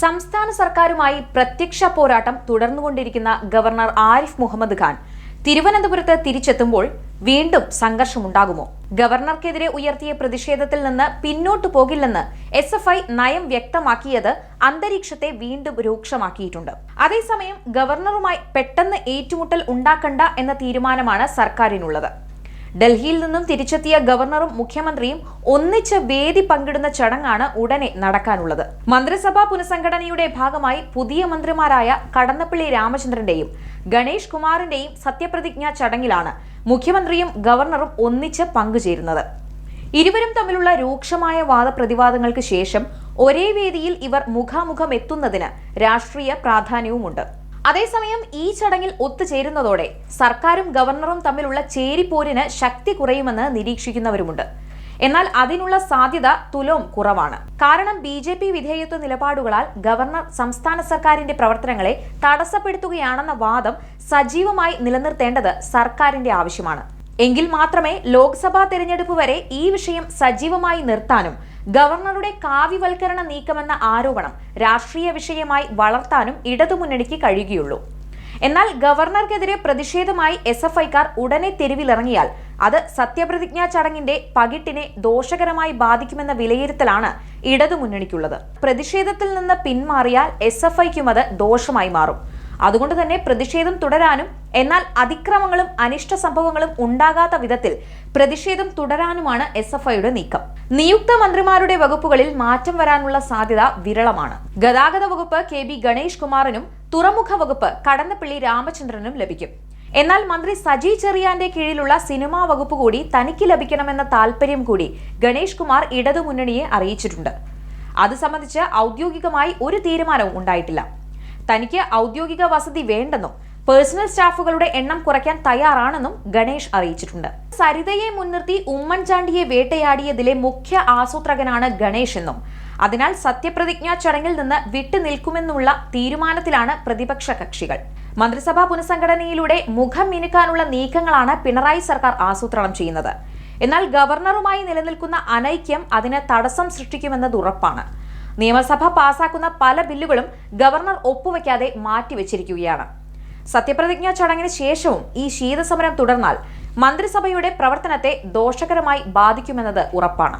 സംസ്ഥാന സർക്കാരുമായി പ്രത്യക്ഷ പോരാട്ടം തുടർന്നുകൊണ്ടിരിക്കുന്ന ഗവർണർ ആരിഫ് മുഹമ്മദ് ഖാൻ തിരുവനന്തപുരത്ത് തിരിച്ചെത്തുമ്പോൾ വീണ്ടും സംഘർഷമുണ്ടാകുമോ? ഗവർണർക്കെതിരെ ഉയർത്തിയ പ്രതിഷേധത്തിൽ നിന്ന് പിന്നോട്ടു പോകില്ലെന്ന് എസ് എഫ് ഐ നയം വ്യക്തമാക്കിയത് അന്തരീക്ഷത്തെ വീണ്ടും രൂക്ഷമാക്കിയിട്ടുണ്ട്. അതേസമയം ഗവർണറുമായി പെട്ടെന്ന് ഏറ്റുമുട്ടൽ ഉണ്ടാക്കണ്ട എന്ന തീരുമാനമാണ് സർക്കാരിനുള്ളത്. ഡൽഹിയിൽ നിന്നും തിരിച്ചെത്തിയ ഗവർണറും മുഖ്യമന്ത്രിയും ഒന്നിച്ച് വേദി പങ്കിടുന്ന ചടങ്ങാണ് ഉടനെ നടക്കാനുള്ളത്. മന്ത്രിസഭാ പുനഃസംഘടനയുടെ ഭാഗമായി പുതിയ മന്ത്രിമാരായ കടന്നപ്പള്ളി രാമചന്ദ്രന്റെയും ഗണേഷ് കുമാറിന്റെയും സത്യപ്രതിജ്ഞാ ചടങ്ങിലാണ് മുഖ്യമന്ത്രിയും ഗവർണറും ഒന്നിച്ച് പങ്കുചേരുന്നത്. ഇരുവരും തമ്മിലുള്ള രൂക്ഷമായ വാദപ്രതിവാദങ്ങൾക്ക് ശേഷം ഒരേ വേദിയിൽ ഇവർ മുഖാമുഖം എത്തുന്നതിന് രാഷ്ട്രീയ പ്രാധാന്യവുമുണ്ട്. അതേസമയം ഈ ചടങ്ങിൽ ഒത്തുചേരുന്നതോടെ സർക്കാരും ഗവർണറും തമ്മിലുള്ള ചേരിപ്പോരിന് ശക്തി കുറയുമെന്ന് നിരീക്ഷിക്കുന്നവരുമുണ്ട്. എന്നാൽ അതിനുള്ള സാധ്യത തുലോം കുറവാണ്. കാരണം ബി ജെ പി വിധേയത്വ നിലപാടുകളാൽ ഗവർണർ സംസ്ഥാന സർക്കാരിന്റെ പ്രവർത്തനങ്ങളെ തടസ്സപ്പെടുത്തുകയാണെന്ന വാദം സജീവമായി നിലനിർത്തേണ്ടത് സർക്കാരിന്റെ ആവശ്യമാണ്. എങ്കിൽ മാത്രമേ ലോക്സഭാ തെരഞ്ഞെടുപ്പ് വരെ ഈ വിഷയം സജീവമായി നിർത്താനും ഗവർണറുടെ കാവ്യവൽക്കരണ നീക്കമെന്ന ആരോപണം രാഷ്ട്രീയ വിഷയമായി വളർത്താനും ഇടതുമുന്നണിക്ക് കഴിയുകയുള്ളൂ. എന്നാൽ ഗവർണർക്കെതിരെ പ്രതിഷേധമായി എസ് എഫ് ഐക്കാർ ഉടനെ തെരുവിലിറങ്ങിയാൽ അത് സത്യപ്രതിജ്ഞാ ചടങ്ങിന്റെ പകിട്ടിനെ ദോഷകരമായി ബാധിക്കുമെന്ന വിലയിരുത്തലാണ് ഇടതുമുന്നണിക്കുള്ളത്. പ്രതിഷേധത്തിൽ നിന്ന് പിന്മാറിയാൽ എസ് എഫ് ഐക്കും അത് ദോഷമായി മാറും. അതുകൊണ്ട് തന്നെ പ്രതിഷേധം തുടരാനും എന്നാൽ അതിക്രമങ്ങളും അനിഷ്ട സംഭവങ്ങളും ഉണ്ടാകാത്ത വിധത്തിൽ പ്രതിഷേധം തുടരാനുമാണ് എസ് എഫ് ഐയുടെ നീക്കം. നിയുക്ത മന്ത്രിമാരുടെ വകുപ്പുകളിൽ മാറ്റം വരാനുള്ള സാധ്യത വിരളമാണ്. ഗതാഗത വകുപ്പ് കെ ബി ഗണേഷ് കുമാറിനും തുറമുഖ വകുപ്പ് കടന്നപ്പള്ളി രാമചന്ദ്രനും ലഭിക്കും. എന്നാൽ മന്ത്രി സജി ചെറിയാന്റെ കീഴിലുള്ള സിനിമാ വകുപ്പ് കൂടി തനിക്ക് ലഭിക്കണമെന്ന താൽപര്യം കൂടി ഗണേഷ് കുമാർ ഇടതുമുന്നണിയെ അറിയിച്ചിട്ടുണ്ട്. അത് സംബന്ധിച്ച് ഔദ്യോഗികമായി ഒരു തീരുമാനവും ഉണ്ടായിട്ടില്ല. തനിക്ക് ഔദ്യോഗിക വസതി വേണ്ടെന്നും പേഴ്സണൽ സ്റ്റാഫുകളുടെ എണ്ണം കുറയ്ക്കാൻ തയ്യാറാണെന്നും ഗണേഷ് അറിയിച്ചിട്ടുണ്ട്. സരിതയെ മുൻനിർത്തി ഉമ്മൻചാണ്ടിയെ വേട്ടയാടിയതിലെ മുഖ്യ ആസൂത്രകനാണ് ഗണേഷ് എന്നും. അതിനാൽ സത്യപ്രതിജ്ഞാ ചടങ്ങിൽ നിന്ന് വിട്ടുനിൽക്കുമെന്നുള്ള തീരുമാനത്തിലാണ് പ്രതിപക്ഷ കക്ഷികൾ. മന്ത്രിസഭാ പുനഃസംഘടനയിലൂടെ മുഖം മിനുക്കാനുള്ള നീക്കങ്ങളാണ് പിണറായി സർക്കാർ ആസൂത്രണം ചെയ്യുന്നത്. എന്നാൽ ഗവർണറുമായി നിലനിൽക്കുന്ന അനൈക്യം അതിന് തടസ്സം സൃഷ്ടിക്കുമെന്നത് ഉറപ്പാണ്. നിയമസഭ പാസാക്കുന്ന പല ബില്ലുകളും ഗവർണർ ഒപ്പുവെക്കാതെ മാറ്റിവെച്ചിരിക്കുകയാണ്. സത്യപ്രതിജ്ഞാ ചടങ്ങിന് ശേഷവും ഈ ശീതസമരം തുടർന്നാൽ മന്ത്രിസഭയുടെ പ്രവർത്തനത്തെ ദോഷകരമായി ബാധിക്കുമെന്നത് ഉറപ്പാണ്.